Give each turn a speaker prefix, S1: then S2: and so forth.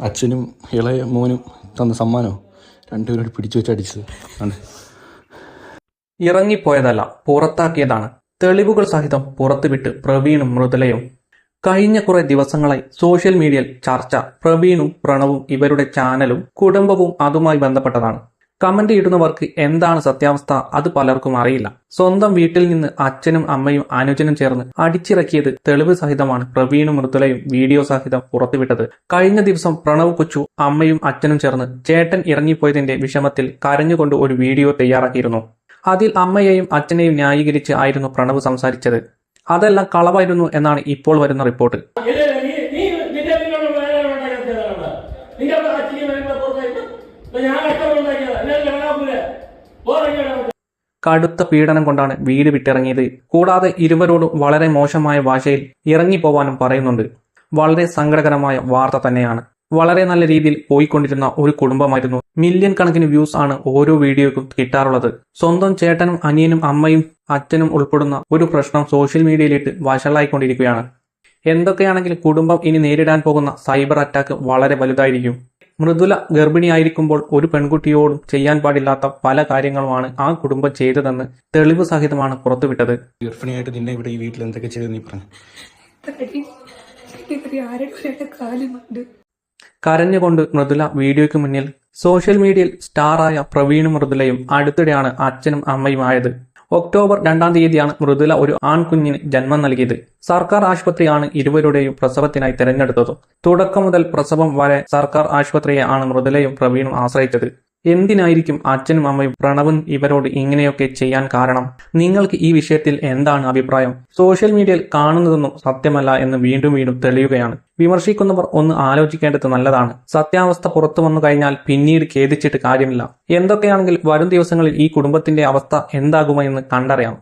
S1: അച്ഛനും ഇളയ മോനും തന്ന സമ്മാനോ? രണ്ടുപേരും പിടിച്ചു വെച്ച് അടിച്ചത്.
S2: ഇറങ്ങിപ്പോയതല്ല പുറത്താക്കിയതാണ്. തെളിവുകൾ സഹിതം പുറത്തുവിട്ട് പ്രവീണും മൃദുലയും. കഴിഞ്ഞ കുറെ ദിവസങ്ങളായി സോഷ്യൽ മീഡിയയിൽ ചർച്ച. പ്രവീണും പ്രണവും ഇവരുടെ ചാനലും കുടുംബവും അതുമായി ബന്ധപ്പെട്ടതാണ്. കമന്റ് ഇടുന്നവർക്ക് എന്താണ് സത്യാവസ്ഥ അത് പലർക്കും അറിയില്ല. സ്വന്തം വീട്ടിൽ നിന്ന് അച്ഛനും അമ്മയും അനുജനും ചേർന്ന് അടിച്ചിറക്കിയത് തെളിവ് സഹിതമാണ് പ്രവീണും മൃദുലയും വീഡിയോ സഹിതം പുറത്തുവിട്ടത്. കഴിഞ്ഞ ദിവസം പ്രണവ് കൊച്ചു അമ്മയും അച്ഛനും ചേർന്ന് ചേട്ടൻ ഇറങ്ങിപ്പോയതിന്റെ വിഷമത്തിൽ കരഞ്ഞുകൊണ്ട് ഒരു വീഡിയോ തയ്യാറാക്കിയിരുന്നു. അതിൽ അമ്മയെയും അച്ഛനെയും ന്യായീകരിച്ച് ആയിരുന്നു പ്രണവ് സംസാരിച്ചത്. അതെല്ലാം കളവായിരുന്നു എന്നാണ് ഇപ്പോൾ വരുന്ന റിപ്പോർട്ട്.
S3: ഞാൻ
S2: കടുത്ത പീഡനം കൊണ്ടാണ് വീട് വിട്ടിറങ്ങിയത്. കൂടാതെ ഇരുവരോടും വളരെ മോശമായ ഭാഷയിൽ ഇറങ്ങിപ്പോവാനും പറയുന്നുണ്ട്. വളരെ സങ്കടകരമായ വാർത്ത തന്നെയാണ്. വളരെ നല്ല രീതിയിൽ പോയിക്കൊണ്ടിരുന്ന ഒരു കുടുംബമായിരുന്നു. മില്യൺ കണക്കിന് വ്യൂസ് ആണ് ഓരോ വീഡിയോക്കും കിട്ടാറുള്ളത്. സ്വന്തം ചേട്ടനും അനിയനും അമ്മയും അച്ഛനും ഉൾപ്പെടുന്ന ഒരു പ്രശ്നം സോഷ്യൽ മീഡിയയിലിട്ട് വഷളായിക്കൊണ്ടിരിക്കുകയാണ്. എന്തൊക്കെയാണെങ്കിലും കുടുംബം ഇനി നേരിടാൻ പോകുന്ന സൈബർ അറ്റാക്ക് വളരെ വലുതായിരിക്കും. മൃദുല ഗർഭിണിയായിരിക്കുമ്പോൾ ഒരു പെൺകുട്ടിയോടും ചെയ്യാൻ പാടില്ലാത്ത പല കാര്യങ്ങളുമാണ് ആ കുടുംബം ചെയ്തതെന്ന് തെളിവ് സഹിതമാണ് പുറത്തുവിട്ടത്.
S1: ഗർഭിണിയായിട്ട് നിന്നെ ഇവിടെ ഈ വീട്ടിൽ എന്തൊക്കെ ചെയ്തു നീ പറഞ്ഞു?
S2: കരഞ്ഞുകൊണ്ട് മൃദുല വീഡിയോയ്ക്ക് മുന്നിൽ സോഷ്യൽ മീഡിയയിൽ സ്റ്റാറായ പ്രവീണും മൃദുലയും അടുത്തിടെയാണ് അച്ഛനും അമ്മയും ആയത് ഒക്ടോബർ രണ്ടാം തീയതിയാണ് മൃദുല ഒരു ആൺകുഞ്ഞിന് ജന്മം നൽകിയത്. സർക്കാർ ആശുപത്രിയാണ് ഇരുവരുടെയും പ്രസവത്തിനായി തിരഞ്ഞെടുത്തത്. തുടക്കം മുതൽ പ്രസവം വരെ സർക്കാർ ആശുപത്രിയെ ആണ് മൃദുലയും പ്രവീണും ആശ്രയിച്ചത്. എന്തിനായിരിക്കും അച്ഛനും അമ്മയും പ്രണവും ഇവരോട് ഇങ്ങനെയൊക്കെ ചെയ്യാൻ കാരണം? നിങ്ങൾക്ക് ഈ വിഷയത്തിൽ എന്താണ് അഭിപ്രായം? സോഷ്യൽ മീഡിയയിൽ കാണുന്നതൊന്നും സത്യമല്ല എന്ന് വീണ്ടും വീണ്ടും തെളിയുകയാണ്. വിമർശിക്കുന്നവർ ഒന്ന് ആലോചിക്കേണ്ടത് നല്ലതാണ്. സത്യാവസ്ഥ പുറത്തു വന്നു കഴിഞ്ഞാൽ പിന്നീട് ഖേദിച്ചിട്ട് കാര്യമില്ല. എന്തൊക്കെയാണെങ്കിൽ വരും ദിവസങ്ങളിൽ ഈ കുടുംബത്തിന്റെ അവസ്ഥ എന്താകുമോ എന്ന് കണ്ടറിയാം